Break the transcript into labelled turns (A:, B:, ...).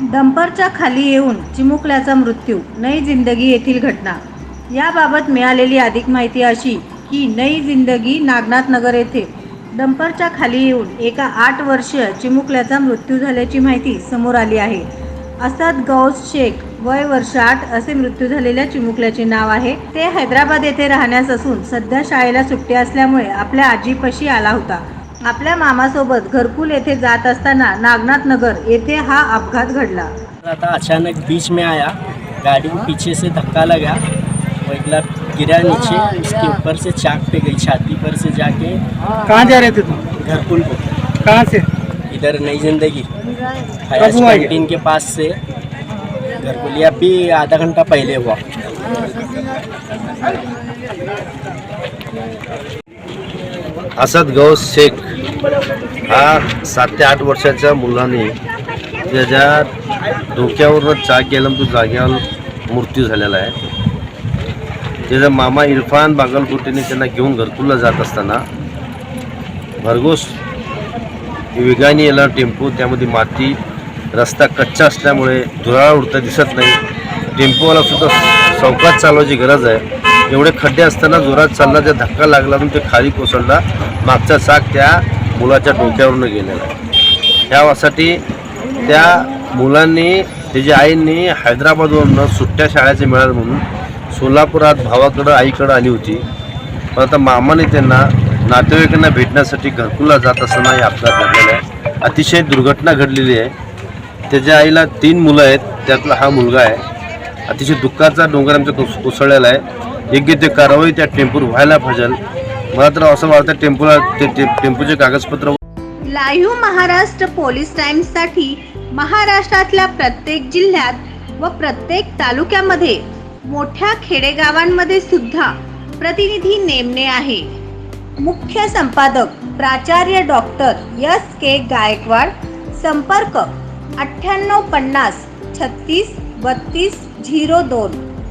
A: डंपरच्या खाली येऊन चिमुकल्याचा मृत्यू नई जिंदगी येथील घटना. याबाबत मिळालेली अधिक माहिती अशी की नई जिंदगी नागनाथ नगर येथे डंपरच्या खाली येऊन एका आठ वर्षीय चिमुकल्याचा मृत्यू झाल्याची माहिती समोर आली आहे. असद गौस शेख वय वर्ष आठ असे मृत्यू झालेल्या चिमुकल्याचे नाव आहे. ते हैदराबाद येथे राहण्यास असून सध्या शाळेला सुट्टी असल्यामुळे आपल्या आजीपाशी आला होता. आपल्या मामासोबत घरकुल येथे जात असताना नागनाथ नगर येथे हा अपघात घडला.
B: था अचानक बीच में आया. गाड़ी को पीछे से धक्का लगा. वो एक गिरा नीचे उसके ऊपर से चाक पे गई. छाती पर से जाके
C: कहाँ जा रहे थे तुम?
B: घरकुल को.
C: कहाँ से?
B: इधर नई जिंदगी.
C: हुआ ये?
B: कैंटीन के पास से घरकुल. ये अभी आधा घंटा पहले हुआ.
D: असद गौस शेख हा सात ते आठ वर्षाच्या मुलाने त्याच्या डोक्यावरनं चाक गेला तो जाग्यावर मृत्यू झालेला आहे. त्याचा मामा इरफान बागलकोटेने त्यांना घेऊन घरकुलला जात असताना भरघोस वेगाने याला टेम्पो त्यामध्ये माती रस्ता कच्चा असल्यामुळे धुराळ उडता दिसत नाही. टेम्पोवाला सुद्धा चौकात चालवायची गरज आहे. एवढे खड्डे असताना जोरात चालला त्या धक्का लागला म्हणून ते खाली कोसळला. मागचा चाक त्या मुलाच्या डोक्यावरून गेलेला त्यासाठी त्या मुलांनी त्याच्या आईंनी हैदराबादवरून सुट्ट्या शाळेचे मिळालं म्हणून सोलापुरात भावाकडं आईकडं आली होती. पण आता मामाने त्यांना नातेवाईकांना भेटण्यासाठी घरकुला जात असताना हे अपघात घडलेला आहे. अतिशय दुर्घटना घडलेली आहे. त्याच्या आईला तीन मुलं आहेत. त्यातला हा मुलगा आहे. अतिशय दुःखाचा डोंगर आमच्या कोस कोसळलेला आहे. योग्य ते कारवाई त्या टेम्पोर व्हायला पाहिजे. मला तर असं वाटतं टेम्पोला ते कागदपत्र
A: लाईव्ह महाराष्ट्र पोलीस टाइम्ससाठी महाराष्ट्रातल्या प्रत्येक जिल्ह्यात व प्रत्येक तालुक्यामध्ये मोठ्या खेडेगावांमध्ये सुद्धा प्रतिनिधी नेमणे आहे. मुख्य संपादक प्राचार्य डॉक्टर यस के गायकवाड संपर्क अठ्ठ्याण्णव पन्नास छत्तीस बत्तीस झिरो दोन.